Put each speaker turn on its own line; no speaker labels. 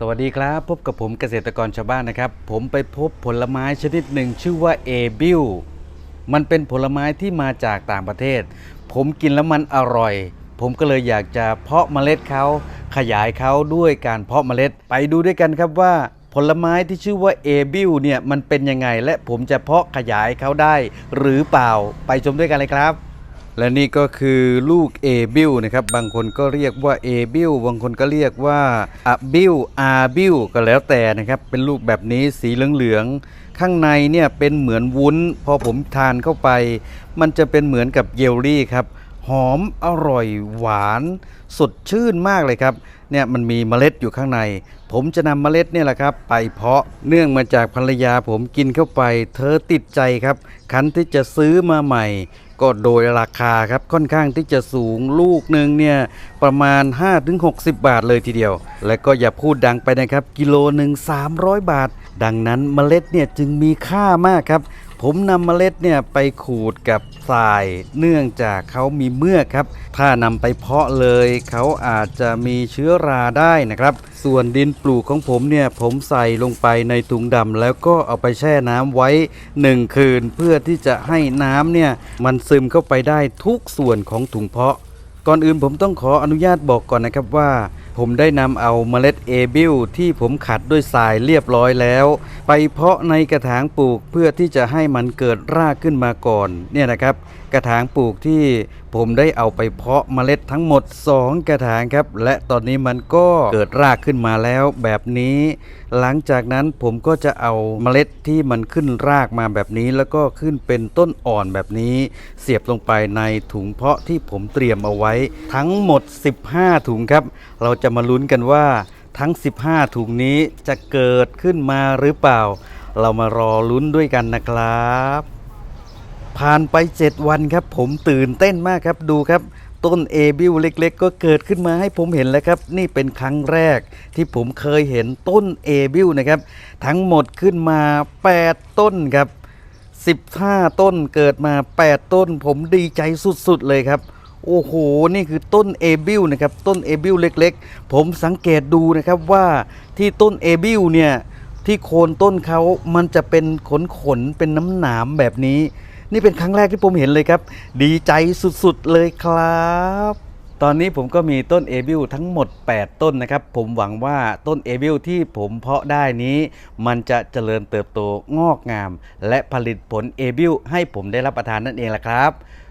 สวัสดีครับ พบกับผมเกษตรกรชาวบ้านนะครับ ผมไปพบผลไม้ชนิดหนึ่งชื่อว่าเอบิลมันเป็นผลไม้ที่มาจากต่างประเทศ ผมกินแล้วมันอร่อย ผมก็เลยอยากจะเพาะเมล็ดเขาขยายเขาด้วยการเพาะเมล็ด ไปดูด้วยกันครับว่า ผลไม้ที่ชื่อว่าเอบิลเนี่ยมันเป็นยังไง และผมจะเพาะขยายเขาได้ หรือเปล่าไปชมด้วยกันเลยครับ และนี่ก็คือลูกเอบิลนะครับ บางคนก็เรียกว่าเอบิลบางคนก็เรียกว่าอะบิลอาบิลก็แล้วแต่นะครับ เป็นลูกแบบนี้สีเหลืองๆ ข้างในเนี่ยเป็นเหมือนวุ้น พอผมทานเข้าไป มันจะเป็นเหมือนกับเยลลี่ครับ หอมอร่อยหวาน สดชื่นมากเลยครับเนี่ยมันมีเมล็ดอยู่ข้างใน ผมจะนำเมล็ดเนี่ยแหละครับ ไปเพาะเนื่องมาจากภรรยาผมกินเข้าไป เธอติดใจครับคันที่จะซื้อมาใหม่ ก็โดยราคาครับค่อนข้างที่จะสูงลูกหนึ่งเนี่ยประมาณ 5-60 บาทเลยทีเดียว และก็อย่าพูดดังไปนะครับ กิโลหนึ่ง300 บาท ดังนั้นเมล็ดเนี่ยจึงมีค่ามากครับ ผมนำเมล็ดเนี่ยไปขูดกับทราย เนื่องจากเขามีเมือกครับ ถ้านำไปเพาะเลยเขาอาจจะมีเชื้อราได้นะครับ ส่วนดินปลูกของผมเนี่ยผมใส่ลงไปในถุงดำแล้วก็เอาไปแช่น้ำไว้ 1 คืนเพื่อที่จะให้น้ำเนี่ยมันซึมเข้าไปได้ทุกส่วนของถุงเพาะ ก่อนอื่นผมต้องขออนุญาตบอกก่อนนะครับว่า ผมได้นำเอาเมล็ดเอบิลที่ผมขัดด้วยทรายเรียบร้อยแล้ว ไปเพาะในกระถางปลูกเพื่อที่จะให้มันเกิดรากขึ้นมาก่อนเนี่ยนะครับ กระถางปลูกที่ผมได้เอาไปเพาะเมล็ดทั้งหมด 2 กระถางครับ และตอนนี้มันก็เกิดรากขึ้นมาแล้วแบบนี้ หลังจากนั้นผมก็จะเอาเมล็ดที่มันขึ้นรากมาแบบนี้ แล้วก็ขึ้นเป็นต้นอ่อนแบบนี้ เสียบลงไปในถุงเพาะที่ผมเตรียมเอาไว้ ทั้งหมด 15 ถุงครับ เราจะะมาลุ้นกันว่าทั้ง 15 ถุงนี้จะเกิดขึ้นมาหรือเปล่า เรามารอลุ้นด้วยกันนะครับ ผ่านไป 7 วันครับ ผมตื่นเต้นมากครับดูครับ ต้นเอบิวเล็ก ๆ ก็เกิดขึ้นมาให้ผมเห็นแล้วครับ นี่เป็นครั้งแรกที่ผมเคยเห็นต้นเอบิวนะครับ ทั้งหมดขึ้นมา 8 ต้นครับ 15 ต้นเกิดมา 8 ต้น ผมดีใจสุดๆเลยครับ โอ้โห นี่คือต้นเอบิวนะครับ ต้นเอบิวเล็กๆ ผมสังเกตดูนะครับว่าที่ต้นเอบิวเนี่ย ที่โคนต้นเขามันจะเป็นขนขนเป็นน้ำหนามแบบนี้ นี่เป็นครั้งแรกที่ผมเห็นเลยครับ ดีใจสุดๆเลยครับ ตอนนี้ผมก็มีต้นเอบิวทั้งหมด 8 ต้นนะครับ ผมหวังว่าต้นเอบิวที่ผมเพาะได้นี้ มันจะเจริญเติบโตงอกงาม และผลิตผลเอบิวให้ผมได้รับประทานนั่นเองละครับ